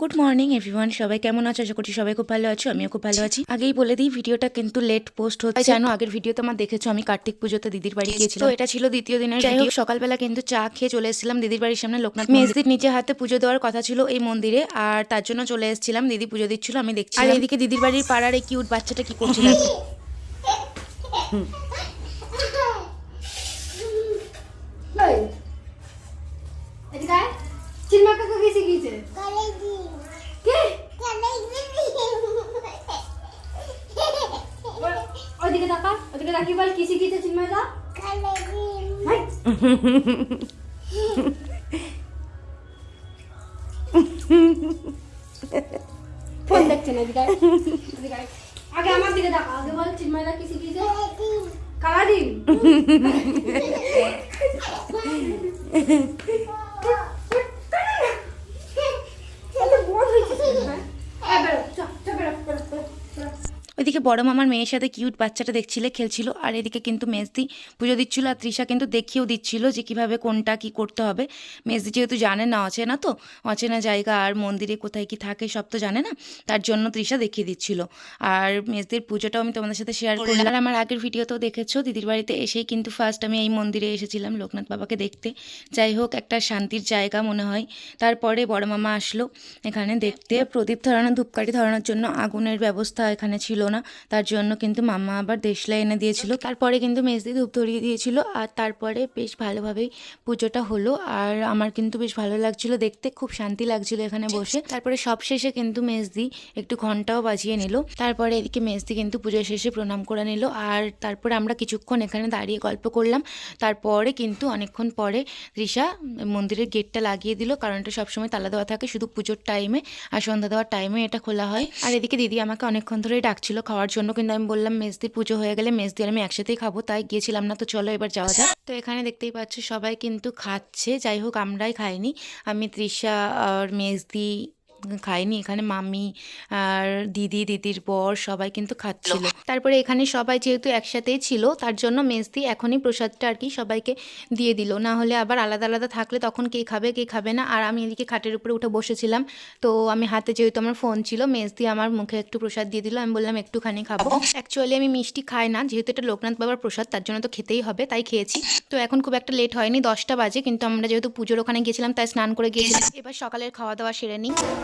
Good morning everyone সবাই কেমন আছো? আশা করছি সবাই খুব ভালো আছো আমিও খুব ভালো আছি। আগেই বলে দিই ভিডিওটা কিন্তু লেট পোস্ট হচ্ছে। জানো আগের ভিডিও তো আমার দেখেছ আমি কার্তিক পুজোতে দিদির বাড়ি গিয়েছিলাম তো এটা ছিল দ্বিতীয় দিনের যাই হোক সকালবেলা কিন্তু চা খেয়ে চলে এসেছিলাম দিদির বাড়ির সামনে লোকনাথ মেজদির নিজে হাতে পুজো দেওয়ার কথা ছিল এই মন্দিরে আর তার জন্য চলে এসেছিলাম দিদি পুজো দিচ্ছিল আমি দেখছি আর এদিকে দিদির বাড়ির পাড়ার এই কিউট বাচ্চাটা কি করছিল? এই। এদিকে আয়। চিন্ময় কাকা কি শিখিয়েছে কে ওদিকে তাকা ওদিকে তাকি বল কি শিখিয়েছে চিন্ময় দা ভাই ফোন দেখছে না এদিকে আয়। এদিকে আয়। আগে আমার দিকে দেখা আগে বল চিন্ময় দা কি শিখিয়েছে কালারি বড় মামার মেয়ের সাথে কিউট বাচ্চাটা দেখছিলে খেলছিল আর এদিকে কিন্তু মেজদি পুজো দিচ্ছিল আর তৃষা কিন্তু দেখিয়েও দিচ্ছিল যে কীভাবে কোনটা কি করতে হবে। মেজদি যেহেতু জানে না অচেনা তো অচেনা জায়গা আর মন্দিরে কোথায় কি থাকে সব তো জানে না তার জন্য তৃষা দেখিয়ে দিচ্ছিল। আর মেজদির পুজোটাও আমি তোমাদের সাথে শেয়ার করলাম। আর আমার আগের ভিডিওতেও দেখেছ দিদির বাড়িতে এসেই কিন্তু ফার্স্ট আমি এই মন্দিরে এসেছিলাম লোকনাথ বাবাকে দেখতে। যাই হোক একটা শান্তির জায়গা মনে হয়। তারপরে বড় মামা আসলো এখানে দেখতে। প্রদীপ ধরানো ধূপকাঠি ধরানোর জন্য আগুনের ব্যবস্থা এখানে ছিল না। তার জন্য কিন্তু মামা আবার দেশলাই এনে দিয়েছিল। তারপরে কিন্তু মেজদি ধূপ ধরিয়ে দিয়েছিল আর তারপরে বেশ ভালোভাবেই পুজোটা হলো। আর আমার কিন্তু বেশ ভালো লাগছিল দেখতে, খুব শান্তি লাগছিল এখানে বসে। তারপরে সব শেষে কিন্তু মেজদি একটু ঘন্টাও বাজিয়ে নিল। তারপরে এদিকে মেজদি কিন্তু পুজো শেষে প্রণাম করে নিল। আর তারপরে আমরা কিছুক্ষণ এখানে দাঁড়িয়ে গল্প করলাম। তারপরে কিন্তু অনেকক্ষণ পরে তৃষা মন্দিরের গেটটা লাগিয়ে দিল। কারণ এটা সবসময় তালা দেওয়া থাকে শুধু পুজোর টাইমে আর সন্ধ্যা দেওয়ার টাইমে এটা খোলা হয়। আর এদিকে দিদি আমাকে অনেকক্ষণ ধরেই ডাকছিল খাওয়ার জন্য কিন্তু আমি বললাম, মেজদির পুজো হয়ে গেলে মেজদি আমি একসাথেই খাব, তাই গিয়েছিলাম না, তো চলো এবার যাওয়া যাক। তো এখানে দেখতেই পাচ্ছ, সবাই কিন্তু খাচ্ছে, যাই হোক আমরাই খাইনি। আমি তৃষা আর মেজদি খাইনি এখানে মামি আর দিদি দিদির বর সবাই কিন্তু খাচ্ছিল। তারপরে এখানে সবাই যেহেতু একসাথেই ছিল তার জন্য মেজদি এখনই প্রসাদটা আর কি সবাইকে দিয়ে দিল। না হলে আবার আলাদা আলাদা থাকলে তখন কে খাবে কে খাবে না। আর আমি এদিকে খাটের উপরে উঠে বসেছিলাম তো আমি হাতে যেহেতু আমার ফোন ছিল মেজদি আমার মুখে একটু প্রসাদ দিয়ে দিল। আমি বললাম একটুখানি খাব। অ্যাকচুয়ালি আমি মিষ্টি খাই না যেহেতু এটা লোকনাথ বাবার প্রসাদ তার জন্য তো খেতেই হবে তাই খেয়েছি। তো এখন খুব একটা লেট হয়নি দশটা বাজে কিন্তু আমরা যেহেতু পুজোর ওখানে গিয়েছিলাম তাই স্নান করে গিয়েছিলাম। এবার সকালের খাওয়া দাওয়া সেরে নিই।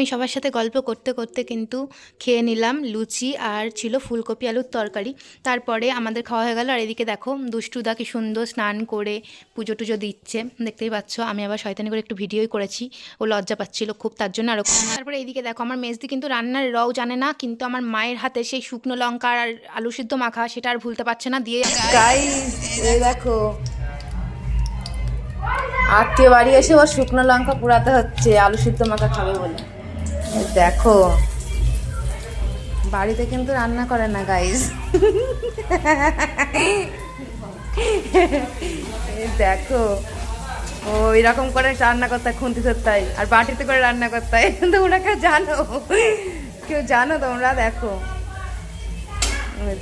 আমি সবার সাথে গল্প করতে করতে কিন্তু খেয়ে নিলাম লুচি আর ছিল ফুলকপি আলুর তরকারি। তারপরে আমাদের খাওয়া হয়ে গেল। আর এদিকে দেখো, দুষ্টুদা কি সুন্দর স্নান করে পুজো টুজো দিচ্ছে। দেখতেই পাচ্ছ, আমি আবার শয়তানি করে একটু ভিডিওই করেছি। ও লজ্জা পাচ্ছিল খুব, তার জন্য আরও তারপরে এইদিকে দেখো, আমার মেজদি কিন্তু রান্নার রও জানে না, কিন্তু আমার মায়ের হাতে সেই শুকনো লঙ্কা আর আলু সিদ্ধ মাখা, সেটা আর ভুলতে পারছে না। দিয়ে দেখো, আত্মীয় বাড়ি এসে ও শুকনো লঙ্কা পোড়াতে হচ্ছে, আলু সিদ্ধ মাখা খাবে বলে। দেখো। বাড়িতে কিন্তু রান্না করে না গাইস দেখো। ও, এরকম করে রান্না করতে খুন্তি ধরতে হয় আর বাটিতে করে রান্না করতে হয়। তোমরা কেউ জানো? কেউ জানো তোমরা? দেখো।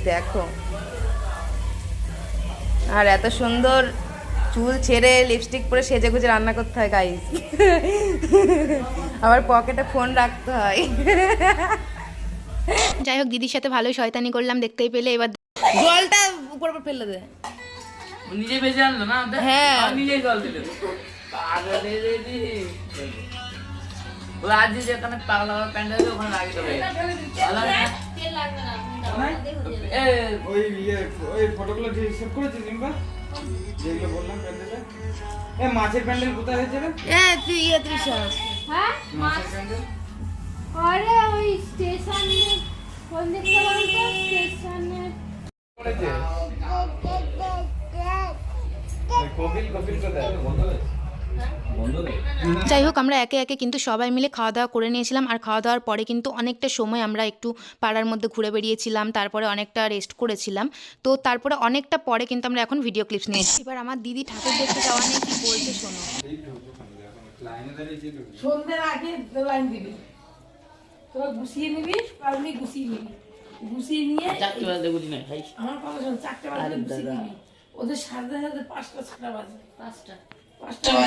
দেখো। আর এত সুন্দর চুল ছেড়ে লিপস্টিক পরে সেজে গুজে রান্না করতে হয় গাইস আবার পকেটে ফোন রাখতে হয়। যাই হোক দিদির সাথে ভালোই শয়তানি করলাম দেখতেই পেলে। এবার জলটা উপর উপর ফেলে দে। নিজে বেঁচে আনলো না? হ্যাঁ। আর নিজেই জল দিল। আজ যেখানে পাগলা প্যান্ডেল ওখানে লাগিয়ে দেবে। ভালো না? এ, ওই ওই ফটোগুলো সেভ করেছিস এ মাছের প্যান্ডেল কোথায় হয়েছে রে? এ তুই ইয়ে তৃষা হ্যাঁ? মাছের প্যান্ডেল? আরে ওই স্টেশনে কোন দিকটা বলতো? স্টেশনে। কোকিল কোকিল কোথায় যাই হোক আমরা একে একে কিন্তু সবাই মিলে খাওয়া দাওয়া করে নিয়েছিলাম। আর খাওয়া দাওয়ার পরে কিন্তু অনেকটা সময় আমরা একটু পাড়ার মধ্যে ঘুরে বেরিয়েছিলাম তারপরে অনেকটা রেস্ট করেছিলাম। তো তারপরে অনেকটা পরে কিন্তু আমরা এখন ভিডিও ক্লিপস নিয়েছি এবার আমার দিদি ঠাকুর দেখতে যাওয়া নিয়ে কি বলছে শোনো। সন্ধ্যের আগে লাইন দিবি। তোরা গুছিয়ে নিবি পারলি গুছিয়ে নিবি। গুছিয়ে নিয়ে চারটে বাজে আমার কথা শোন চারটে বাজে গুছিয়ে নিবি। ওদের সাড়ে সাথে পাঁচটা ছটা বাজে। পাঁচটা।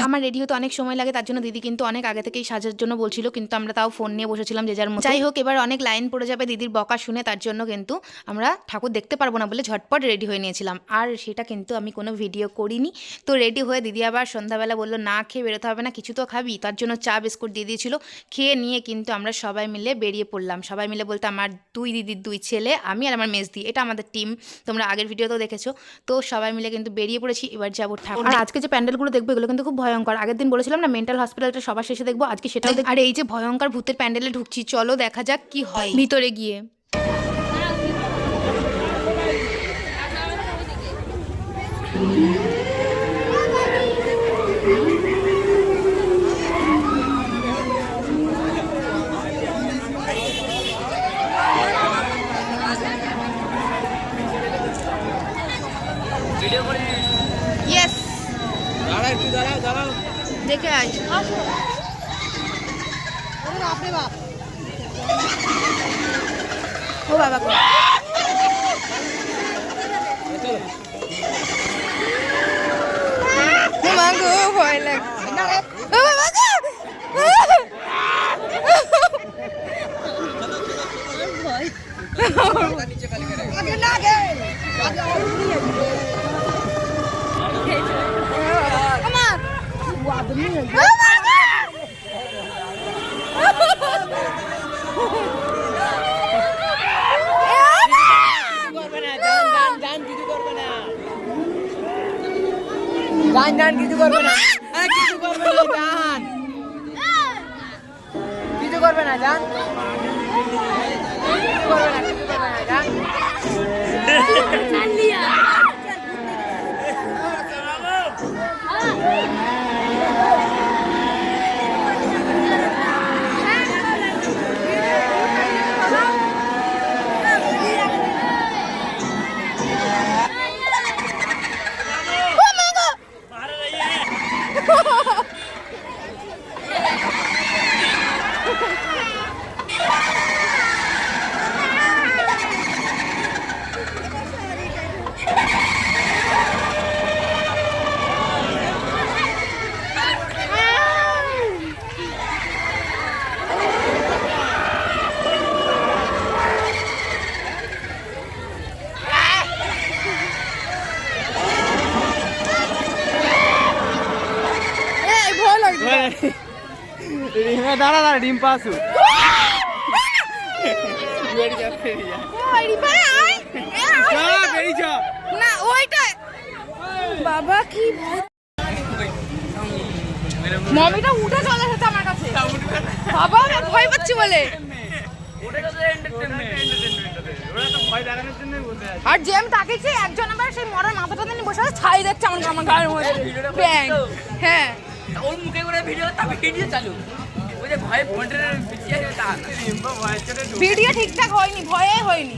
আমার রেডি হতে অনেক সময় লাগে তার জন্য দিদি কিন্তু অনেক আগে থেকেই সাজার জন্য বলছিল কিন্তু আমরা তাও ফোন নিয়ে বসেছিলাম যে যার মতো। যাই হোক এবার অনেক লাইন পড়ে যাবে দিদির বকা শুনে তার জন্য কিন্তু আমরা ঠাকুর দেখতে পারব না বলে ঝটপট রেডি হয়ে নিয়েছিলাম। আর সেটা কিন্তু আমি কোনো ভিডিও করিনি। তো রেডি হয়ে দিদি আবার সন্ধ্যাবেলা বলল না খেয়ে বেরোতে হবে না কিছু তো খাবি? তার জন্য চা বিস্কুট দিয়ে দিয়েছিল। খেয়ে নিয়ে কিন্তু আমরা সবাই মিলে বেরিয়ে পড়লাম। সবাই মিলে বলতে আমার দুই দিদির দুই ছেলে আমি আর আমার মেজদি এটা আমাদের টিম তোমরা আগের ভিডিওতেও দেখেছ। তো সবাই মিলে কিন্তু বেরিয়ে পড়েছি এবার যাব ঠাকুর। আর আজকে যে প্যান্ডেলগুলো দেখব এগুলো কিন্তু খুব ভয়ঙ্কর। আগের দিন বলেছিলাম না মেন্টাল হসপিটালটা সবার শেষে দেখব আজকে সেটাও আর এই যে ভয়ঙ্কর ভূতের প্যান্ডেলে ঢুকছি চলো দেখা যাক কি হয়। ভিতরে গিয়ে। ইয়েস দাঁড়া একটু দাঁড়াও দাঁড়াও দেখে আস ও বাবা গো। ও মা গো ভয় লাগছে। ও বাবা গো! জান জান কিছু করবে না কিছু করবে না জান কিছু করবে না জান কিছু করবে না কিছু করবে না জান রিমা দাঁড়া দাঁড়া ডিম পাসু না ওইটা। বাবা কি মমিটা উঠে চলে এসেছে আমার কাছে। বাবা আমি ভয় পাচ্ছি বলে। আর যে আমি তাকিয়েছি একজন আবার সেই মরার মাথাটা নিয়ে বসে আছে ছাই দেখছে আমার আমার গায়ের মধ্যে। ব্যাং। হ্যাঁ। ওর মুখে করে ভিডিও তারপরে ভিডিও চালু। ভিডিও ঠিকঠাক হয়নি ভয়ে হয়নি।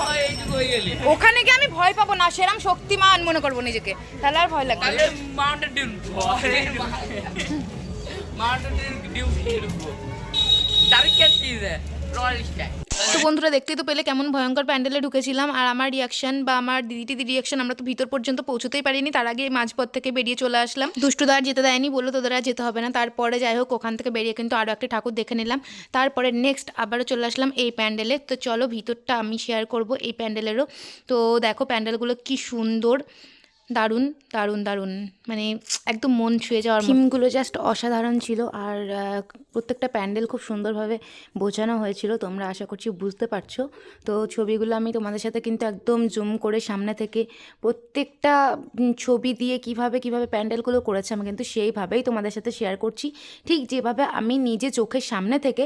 হয় হয়ে ওখানে গিয়ে আমি ভয় পাবো না সেরাম শক্তিমান মনে করব নিজেকে। তাহলে আর ভয় লাগবে মাউন্টেন ডিউ তো বন্ধুরা দেখতেই তো পেলে কেমন ভয়ঙ্কর প্যান্ডেলে ঢুকেছিলাম। আর আমার রিয়াকশন বা আমার দিদি টিদি রিয়াকশন আমরা তো ভিতর পর্যন্ত পৌঁছতেই পারিনি। তার আগে মাঝপথ থেকে বেরিয়ে চলে আসলাম। দুষ্টুদা আর যেতে দেয়নি বলল তোদের আর যেতে হবে না। তারপরে যাই হোক ওখান থেকে বেরিয়ে কিন্তু আরও একটা ঠাকুর দেখে নিলাম। তারপরে নেক্সট আবারও চলে আসলাম এই প্যান্ডেলে। তো চলো ভিতরটা আমি শেয়ার করব এই প্যান্ডেলেরও। তো দেখো প্যান্ডেলগুলো কি সুন্দর। দারুণ দারুণ দারুণ। মানে একদম মন ছুঁয়ে যাওয়ার থিমগুলো জাস্ট অসাধারণ ছিল আর প্রত্যেকটা প্যান্ডেল খুব সুন্দরভাবে বোঝানো হয়েছিল। তোমরা আশা করছি বুঝতে পারছ। তো ছবিগুলো আমি তোমাদের সাথে কিন্তু একদম জুম করে সামনে থেকে প্রত্যেকটা ছবি দিয়ে কীভাবে কীভাবে প্যান্ডেলগুলো করেছে আমি কিন্তু সেইভাবেই তোমাদের সাথে শেয়ার করছি। ঠিক যেভাবে আমি নিজে চোখের সামনে থেকে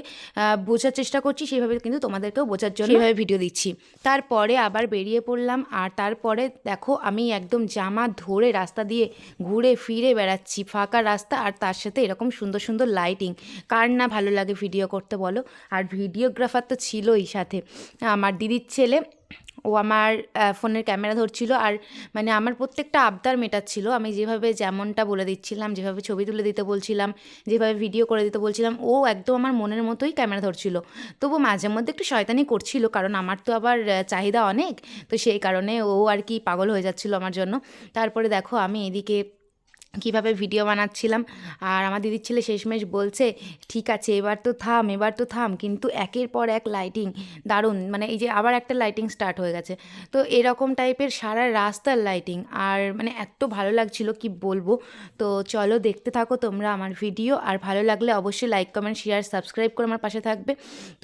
বোঝার চেষ্টা করছি সেইভাবে কিন্তু তোমাদেরকেও বোঝার জন্য সেইভাবে ভিডিও দিচ্ছি। তারপরে আবার বেরিয়ে পড়লাম আর তারপরে দেখো আমি একদম জামা ধরে রাস্তা দিয়ে ঘুরে ফিরে বেড়াচ্ছি। ফাঁকা রাস্তা আর তার সাথে এরকম সুন্দর সুন্দর লাইটিং কার না ভালো লাগে ভিডিও করতে বলো? আর ভিডিওগ্রাফার তো ছিলই সাথে। আমার দিদির ছেলে ও আমার ফোনের ক্যামেরা ধরছিল আর মানে আমার প্রত্যেকটা আবদার মেটাচ্ছিল। আমি যেভাবে যেমনটা বলে দিচ্ছিলাম, যেভাবে ছবি তুলে দিতে বলছিলাম, যেভাবে ভিডিও করে দিতে বলছিলাম, ও একদম আমার মনের মতোই ক্যামেরা ধরছিল। তবু মাঝে মধ্যে একটু শয়তানি করছিল কারণ আমার তো আবার চাহিদা অনেক। তো সেই কারণে ও আর কি পাগল হয়ে যাচ্ছিল আমার জন্য। তারপরে দেখো আমি এদিকে কীভাবে ভিডিও বানাচ্ছিলাম। আর আমার দিদির ছেলে শেষমেশ বলছে, ঠিক আছে, এবার তো থাম, এবার তো থাম। কিন্তু একের পর এক লাইটিং দারুণ। মানে এই যে আবার একটা লাইটিং স্টার্ট হয়ে গেছে। তো এরকম টাইপের সারা রাস্তার লাইটিং আর মানে এত ভালো লাগছিল, কি বলব? তো চলো দেখতে থাকো তোমরা আমার ভিডিও আর ভালো লাগলে অবশ্যই লাইক কমেন্ট শেয়ার সাবস্ক্রাইব করে আমার পাশে থাকবে।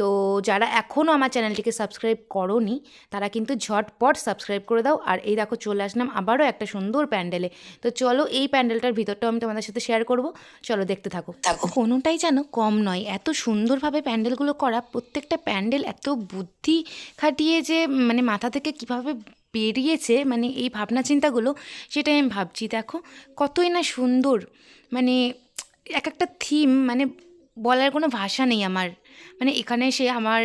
তো যারা এখনও আমার চ্যানেলটিকে সাবস্ক্রাইব করনি, তারা কিন্তু ঝটপট সাবস্ক্রাইব করে দাও। আর এই দেখো চলে আসলাম আবারও একটা সুন্দর প্যান্ডেলে। তো চলো এই প্যান্ডেলটার ভিতরটাও আমি তোমাদের সাথে শেয়ার করব। চলো দেখতে থাকো। থাকো। কোনোটাই যেন কম নয় এত সুন্দরভাবে প্যান্ডেলগুলো করা প্রত্যেকটা প্যান্ডেল এত বুদ্ধি খাটিয়ে যে মানে মাথা থেকে কীভাবে বেরিয়েছে মানে এই ভাবনা চিন্তাগুলো সেটাই আমি ভাবছি। দেখো কতই না সুন্দর মানে এক একটা থিম মানে বলার কোনো ভাষা নেই আমার। মানে এখানে এসে আমার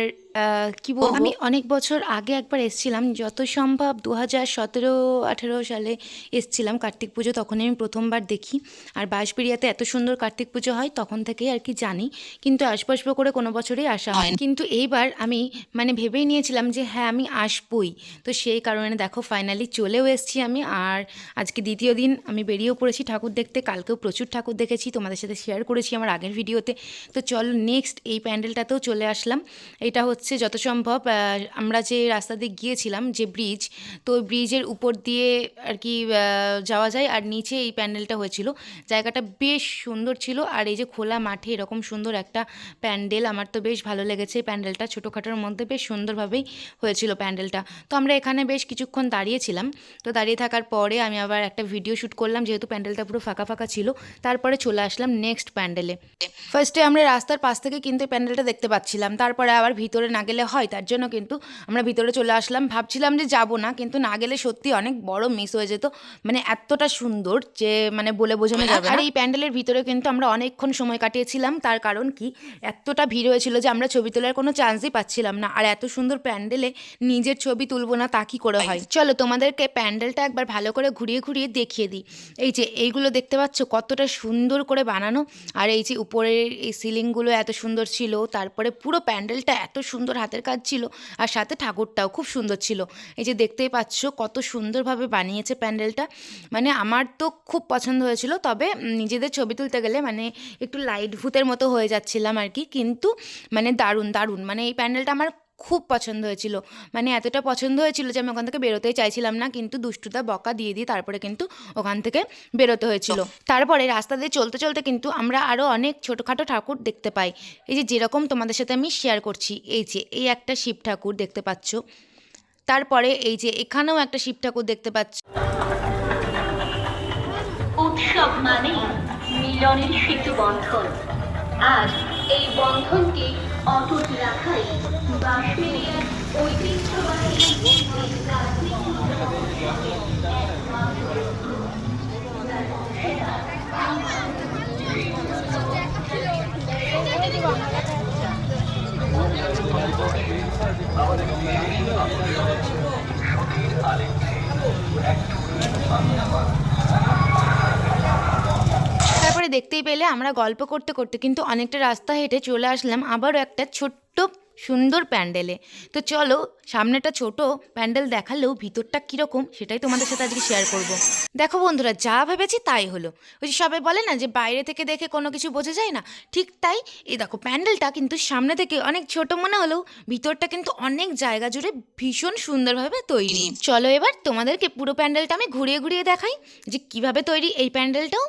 কি বলব? আমি অনেক বছর আগে একবার এসেছিলাম যত সম্ভব দু হাজার সতেরো আঠেরো সালে এসেছিলাম কার্তিক পুজো তখনই আমি প্রথমবার দেখি। আর বাঁশবেড়িয়াতে এত সুন্দর কার্তিক পুজো হয় তখন থেকেই আর কি জানি। কিন্তু আসব আসব করে কোনো বছরই আসা হয় কিন্তু এইবার আমি মানে ভেবেই নিয়েছিলাম যে হ্যাঁ আমি আসবই। তো সেই কারণে দেখো ফাইনালি চলেও এসেছি আমি। আর আজকে দ্বিতীয় দিন আমি বেরিয়েও পড়েছি ঠাকুর দেখতে। কালকেও প্রচুর ঠাকুর দেখেছি। তোমাদের সাথে শেয়ার করেছি আমার আগের ভিডিওতে তো। চলো নেক্সট এই প্যান্ডেলটাতেও চলে আসলাম। এটা হচ্ছে যত সম্ভব আমরা যে রাস্তা দিয়ে গিয়েছিলাম, যে ব্রিজ তো ওই ব্রিজের উপর দিয়ে আর কি যাওয়া যায়। আর নিচে এই প্যান্ডেলটা হয়েছিল। জায়গাটা বেশ সুন্দর ছিল। আর এই যে খোলা মাঠে এরকম সুন্দর একটা প্যান্ডেল, আমার তো বেশ ভালো লেগেছে। প্যান্ডেলটা ছোটোখাটোর মধ্যে বেশ সুন্দরভাবেই হয়েছিল প্যান্ডেলটা। তো আমরা এখানে বেশ কিছুক্ষণ দাঁড়িয়েছিলাম। তো দাঁড়িয়ে থাকার পরে আমি আবার একটা ভিডিও শ্যুট করলাম, যেহেতু প্যান্ডেলটা পুরো ফাঁকা ফাঁকা ছিল। তারপরে চলে আসলাম নেক্সট প্যান্ডেলে। ফার্স্টে আমরা রাস্তার পাশ থেকে কিন্তু প্যান্ডেলটা দেখতে পাচ্ছিলাম। তারপরে আবার ভিতরে না গেলে হয় তার জন্য কিন্তু আমরা ভিতরে চলে আসলাম। ভাবছিলাম যে যাব না কিন্তু না গেলে সত্যি অনেক বড় মিস হয়ে যেত। মানে এতটা সুন্দর যে মানে বলে বোঝানো যাবে আর এই প্যান্ডেলের ভিতরে কিন্তু আমরা অনেকক্ষণ সময় কাটিয়েছিলাম। তার কারণ কি? এতটা ভিড় হয়েছিল যে আমরা ছবি তোলার কোনো চান্সই পাচ্ছিলাম না। আর এত সুন্দর প্যান্ডেলে নিজের ছবি তুলবো না তা কি করে হয়? চলো তোমাদেরকে প্যান্ডেলটা একবার ভালো করে ঘুরিয়ে ঘুরিয়ে দেখিয়ে দিই। এই যে এইগুলো দেখতে পাচ্ছ কতটা সুন্দর করে বানানো। আর এই যে উপরের এই সিলিংগুলো এত সুন্দর ছিল তারপরে পুরো প্যান্ডেলটা এত সুন্দর হাতের কাজ ছিল আর সাথে ঠাকুরটাও খুব সুন্দর ছিল। এই যে দেখতেই পাচ্ছ কত সুন্দরভাবে বানিয়েছে প্যান্ডেলটা। মানে আমার তো খুব পছন্দ হয়েছিল, তবে নিজেদের ছবি তুলতে গেলে মানে একটু লাইট ভূতের মতো হয়ে যাচ্ছিলাম আর কি। কিন্তু মানে দারুণ দারুণ। মানে এই প্যান্ডেলটা আমার খুব পছন্দ হয়েছিল। মানে এতটা পছন্দ হয়েছিল যে আমি ওখান থেকে বেরোতেই চাইছিলাম না কিন্তু দুষ্টুটা বকা দিয়ে দিয়ে তারপরে কিন্তু ওখান থেকে বেরোতে হয়েছিল। তারপরে রাস্তা দিয়ে চলতে চলতে কিন্তু আমরা আরও অনেক ছোটোখাটো ঠাকুর দেখতে পাই। এই যে যেরকম তোমাদের সাথে আমি শেয়ার করছি এই যে এই একটা শিব ঠাকুর দেখতে পাচ্ছ। তারপরে এই যে এখানেও একটা শিব ঠাকুর দেখতে পাচ্ছ। উৎসব মানে মিলনের সেতু বন্ধন। আর এই বন্ধনকে অটুট রাখাই তারপরে দেখতেই পেলে আমরা গল্প করতে করতে কিন্তু অনেকটা রাস্তা হেঁটে চলে আসলাম। আবারও একটা ছোট্ট সুন্দর প্যান্ডেলে। তো চলো সামনেটা ছোট প্যান্ডেল দেখালেও ভিতরটা কীরকম সেটাই তোমাদের সাথে আজকে শেয়ার করব। দেখো বন্ধুরা যা ভেবেছি তাই হলো। ওই যে সবাই বলে না যে বাইরে থেকে দেখে কোনো কিছু বোঝা যায় না? ঠিক তাই এই দেখো প্যান্ডেলটা কিন্তু সামনে থেকে অনেক ছোট মনে হলেও ভিতরটা কিন্তু অনেক জায়গা জুড়ে ভীষণ সুন্দরভাবে তৈরি। চলো এবার তোমাদেরকে পুরো প্যান্ডেলটা আমি ঘুরিয়ে ঘুরিয়ে দেখাই যে কীভাবে তৈরি এই প্যান্ডেলটাও।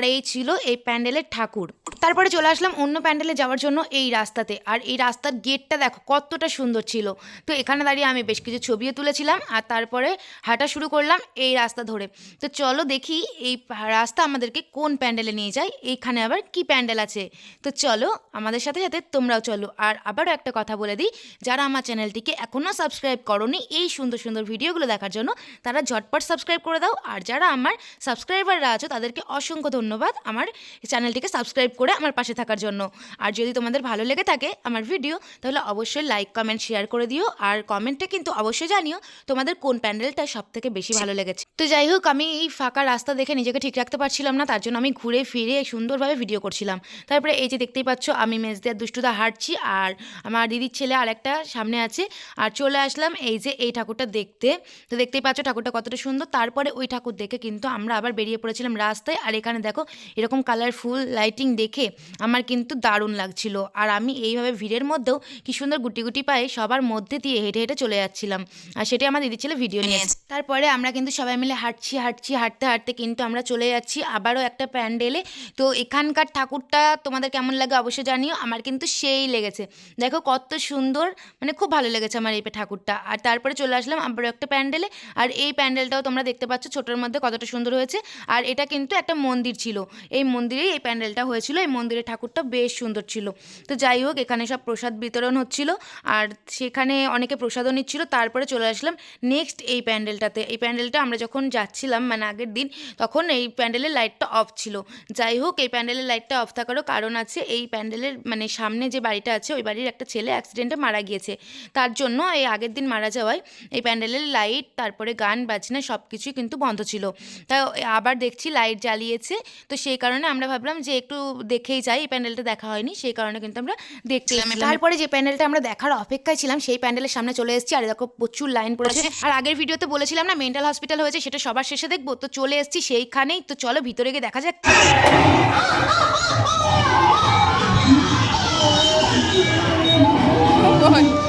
আর এই ছিল এই প্যান্ডেলের ঠাকুর। তারপরে চলে আসলাম অন্য প্যান্ডেলে যাওয়ার জন্য এই রাস্তাতে। আর এই রাস্তার গেটটা দেখো, কতটা সুন্দর ছিল। তো এখানে দাঁড়িয়ে আমি বেশ কিছু ছবিও তুলেছিলাম, আর তারপরে হাঁটা শুরু করলাম এই রাস্তা ধরে। তো চলো দেখি এই রাস্তা আমাদেরকে কোন প্যান্ডেলে নিয়ে যায় এইখানে আবার কি প্যান্ডেল আছে। তো চলো আমাদের সাথে সাথে তোমরাও চলো। আর আবারও একটা কথা বলে দিই, যারা আমার চ্যানেলটিকে এখনও সাবস্ক্রাইব করনি এই সুন্দর সুন্দর ভিডিওগুলো দেখার জন্য, তারা ঝটপট সাবস্ক্রাইব করে দাও। আর যারা আমার সাবস্ক্রাইবাররা আছো, তাদেরকে অসংখ্য ধন্যবাদ। আমার চ্যানেলটিকে সাবস্ক্রাইব করে আমার পাশে থাকার জন্য। আর যদি তোমাদের ভালো লেগে থাকে আমার ভিডিও তাহলে অবশ্যই লাইক কমেন্ট শেয়ার করে দিও। আর কমেন্টে কিন্তু অবশ্যই জানিও তোমাদের কোন প্যান্ডেলটা সব থেকে বেশি ভালো লেগেছে। তো যাই হোক আমি এই ফাঁকা রাস্তা দেখে নিজেকে ঠিক রাখতে পারছিলাম না তার জন্য আমি ঘুরে ফিরে সুন্দরভাবে ভিডিও করছিলাম। তারপরে এই যে দেখতেই পাচ্ছ আমি মেজদের দুষ্টুদা হাঁটছি আর আমার দিদির ছেলে আরেকটা সামনে আছে। আর চলে আসলাম এই যে এই ঠাকুরটা দেখতে। তো দেখতেই পাচ্ছ ঠাকুরটা কতটা সুন্দর। তারপরে ওই ঠাকুর দেখে কিন্তু আমরা আবার বেরিয়ে পড়েছিলাম রাস্তায়। আর এখানে দেখো এরকম কালারফুল লাইটিং দেখে আমার কিন্তু দারুণ লাগছিল। আর আমি এইভাবে ভিড়ের মধ্যেও কি সুন্দর গুটি গুটি পায়ে সবার মধ্যে দিয়ে হেঁটে হেঁটে চলে যাচ্ছিলাম। আর সেটাই আমার দিদি ছেলে ভিডিও নিয়েছে তারপরে আমরা কিন্তু সবাই মিলে হাঁটছি হাঁটছি হাঁটতে হাঁটতে কিন্তু আমরা চলে যাচ্ছি। আবারও একটা প্যান্ডেলে। তো এখানকার ঠাকুরটা তোমাদের কেমন লাগে অবশ্যই জানিও। আমার কিন্তু সেই লেগেছে। দেখো কত সুন্দর মানে খুব ভালো লেগেছে আমার এই ঠাকুরটা। আর তারপরে চলে আসলাম আবারও একটা প্যান্ডেলে। আর এই প্যান্ডেলটাও তোমরা দেখতে পাচ্ছ ছোটোর মধ্যে কতটা সুন্দর হয়েছে। আর এটা কিন্তু একটা মন্দির ছিল। এই মন্দিরেই এই প্যান্ডেলটা হয়েছিল। এই মন্দিরের ঠাকুরটা বেশ সুন্দর ছিল। তো যাই হোক, এখানে সব প্রসাদ বিতরণ হচ্ছিল আর সেখানে অনেকে প্রসাদও নিচ্ছিল। তারপরে চলে আসলাম নেক্সট এই প্যান্ডেলটাতে। এই প্যান্ডেলটা আমরা যখন যাচ্ছিলাম মানে আগের দিন, তখন এই প্যান্ডেলের লাইটটা অফ ছিল। যাই হোক, এই প্যান্ডেলের লাইটটা অফ থাকারও কারণ আছে। এই প্যান্ডেলের মানে সামনে যে বাড়িটা আছে, ওই বাড়ির একটা ছেলে অ্যাক্সিডেন্টে মারা গিয়েছে। তার জন্য এই আগের দিন মারা যাওয়ায় এই প্যান্ডেলের লাইট, তারপরে গান, বাজনা সব কিছুই কিন্তু বন্ধ ছিল। তা আবার দেখছি লাইট জ্বালিয়েছে। তো সেই কারণে আমরা ভাবলাম যে একটু দেখেই যাই এই প্যান্ডেলটা দেখা হয়নি সেই কারণে কিন্তু আমরা দেখতে তারপরে যে প্যান্ডেলটা আমরা দেখার অপেক্ষায় ছিলাম সেই প্যান্ডেলের সামনে চলে এসেছি। আর দেখো প্রচুর লাইন পড়েছে আর আগের ভিডিওতে বলেছিলাম না মেন্টাল হসপিটাল হয়েছে সেটা সবার শেষে দেখব। তো চলে এসেছি সেইখানেই। তো চলো ভিতরে গিয়ে দেখা যাক। Oh, God.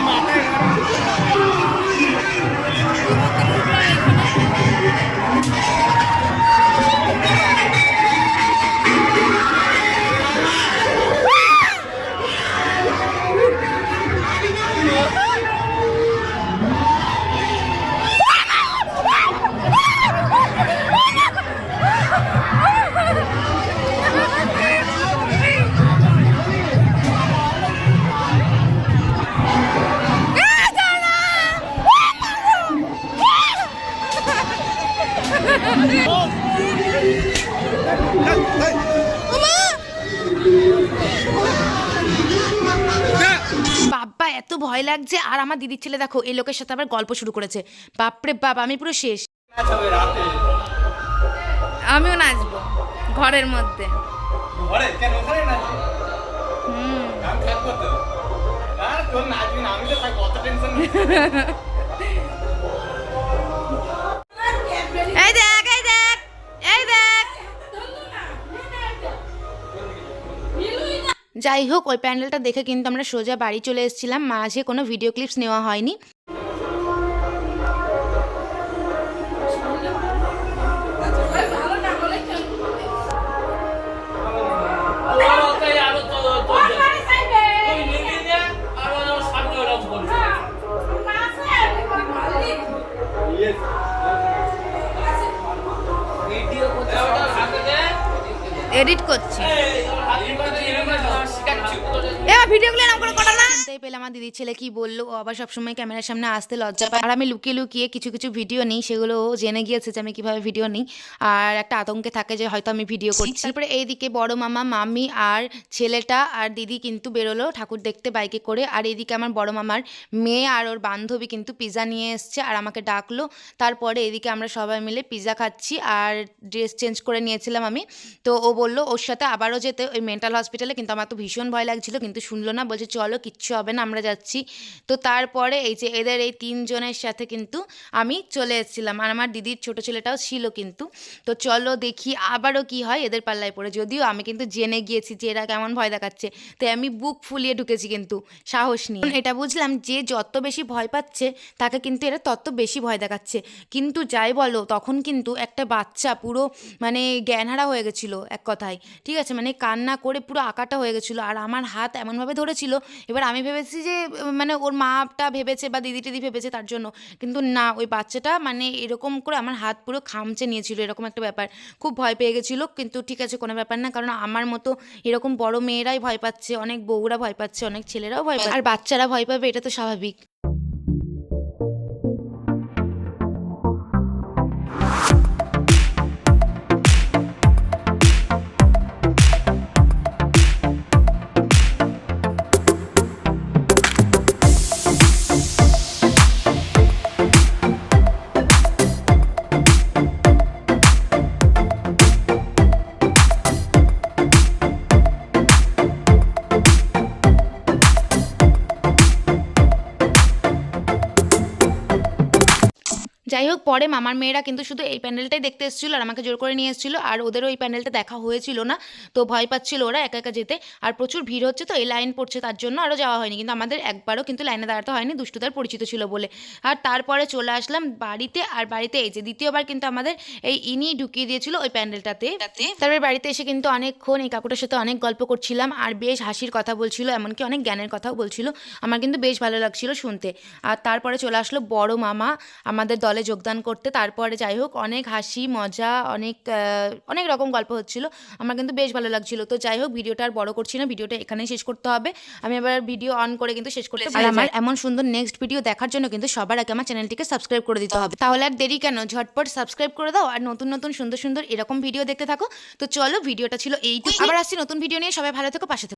মাথা এত ভয় লাগছে। আর আমার দিদির ছেলে দেখো এই লোকের সাথে আবার গল্প শুরু করেছে। বাপরে বাপ আমি পুরো শেষ। আমিও নাচবো ঘরের মধ্যে। ঘরে? কেন ওখানে নাচবি? হুম। যাই হোক ওই প্যান্ডেলটা দেখে কিন্তু আমরা সোজা বাড়ি চলে এসেছিলাম। মাঝে কোনো ভিডিও ক্লিপস নেওয়া হয়নি। এডিট করছি। এবার ভিডিওগুলো করে না। শুনতেই পেলাম আমার দিদির ছেলে কি বলল। ও আবার সবসময় ক্যামেরার সামনে আসতে লজ্জা পায়। আর আমি লুকিয়ে লুকিয়ে কিছু কিছু ভিডিও নিই সেগুলো ও জেনে গিয়েছে যে আমি কীভাবে ভিডিও নিই। আর একটা আতঙ্কে থাকে যে হয়তো আমি ভিডিও করছি। তারপরে এইদিকে বড় মামা মামি আর ছেলেটা আর দিদি কিন্তু বেরোলো ঠাকুর দেখতে বাইকে করে। আর এইদিকে আমার বড় মামার মেয়ে আর ওর বান্ধবী কিন্তু পিৎজা নিয়ে এসছে আর আমাকে ডাকলো। তারপরে এদিকে আমরা সবাই মিলে পিৎজা খাচ্ছি আর ড্রেস চেঞ্জ করে নিয়েছিলাম আমি। তো ও বলল ওর সাথে আবারও যেতে ওই মেন্টাল হসপিটালে কিন্তু আমার তো ভীষণ ভয় লাগছিল কিন্তু শুনলো না। বলছে চলো কিচ্ছু হবে না, আমরা যাচ্ছি। তো তারপরে এই যে এদের এই তিনজনের সাথে কিন্তু আমি চলে এসেছিলাম। আর আমার দিদির ছোট ছেলেটাও ছিল কিন্তু। তো চলো দেখি আবারও কি হয় এদের পাল্লায় পড়ে। যদিও আমি কিন্তু জেনে গিয়েছি যে এরা কেমন ভয় দেখাচ্ছে। তাই আমি বুক ফুলিয়ে ঢুকেছি কিন্তু, সাহস নিয়ে। এটা বুঝলাম যে যত বেশি ভয় পাচ্ছে, তাকে কিন্তু এরা তত বেশি ভয় দেখাচ্ছে। কিন্তু যাই বলো, তখন কিন্তু একটা বাচ্চা পুরো মানে জ্ঞানহারা হয়ে গেছিল এক কথায়। ঠিক আছে? মানে কান্না করে পুরো আঁকাটা হয়ে গেছিল। আর আমার হাত এমনভাবে ধরেছিল, এবার আমি ভেবেছি যে মানে ওর মাটা ভেবেছে বা দিদি টিদি ভেবেছে তার জন্য। কিন্তু না, ওই বাচ্চাটা মানে এরকম করে আমার হাত পুরো খামচে নিয়েছিল, এরকম একটা ব্যাপার। খুব ভয় পেয়ে গেছিল, কিন্তু ঠিক আছে, কোনো ব্যাপার না, কারণ আমার মতো এরকম বড় মেয়েরাই ভয় পাচ্ছে, অনেক বউরা ভয় পাচ্ছে, অনেক ছেলেরাও ভয় পাচ্ছে। আর বাচ্চারা ভয় পাবে, এটা তো স্বাভাবিক। পরে মামার মেয়েরা কিন্তু শুধু এই প্যান্ডেলটাই দেখতে এসেছিল আর আমাকে জোর করে নিয়ে এসেছিল আর ওদেরও এই প্যান্ডেলটা দেখা হয়েছিল না। তো ভয় পাচ্ছিল ওরা একা একা যেতে আর প্রচুর ভিড় হচ্ছে তো এই লাইন পড়ছে তার জন্য আরও যাওয়া হয়নি। কিন্তু আমাদের একবারও কিন্তু লাইনে দাঁড়াতে হয়নি দুষ্টুদার পরিচিত ছিল বলে। আর তারপরে চলে আসলাম বাড়িতে আর বাড়িতে এই যে দ্বিতীয়বার কিন্তু আমাদের এই ইনি ঢুকিয়ে দিয়েছিল ওই প্যান্ডেলটাতে। তারপরে বাড়িতে এসে কিন্তু অনেকক্ষণ এই কাকুটার সাথে অনেক গল্প করছিলাম আর বেশ হাসির কথা বলছিল, এমনকি অনেক জ্ঞানের কথাও বলছিল। আমার কিন্তু বেশ ভালো লাগছিল শুনতে। আর তারপরে চলে আসলো বড় মামা, আমাদের দলে যোগদান করতে। তারপরে যাই হোক অনেক হাসি মজা অনেক অনেক রকম গল্প হচ্ছিল। আমার কিন্তু বেশ ভালো লাগছিল। তো যাই হোক ভিডিওটা আর বড় করছি না ভিডিওটা এখানেই শেষ করতে হবে। আমি আবার ভিডিও অন করে কিন্তু শেষ করতে আর আমার এমন সুন্দর নেক্সট ভিডিও দেখার জন্য কিন্তু সবার আগে আমার চ্যানেলটিকে সাবস্ক্রাইব করে দিতে হবে। তাহলে আর দেরি কেন? ঝটপট সাবস্ক্রাইব করে দাও আর নতুন নতুন সুন্দর সুন্দর এরকম ভিডিও দেখতে থাকো। তো চলো ভিডিওটা ছিল এইটুকু। আবার আসছি নতুন ভিডিও নিয়ে। সবাই ভালো থেকো পাশে থেকো।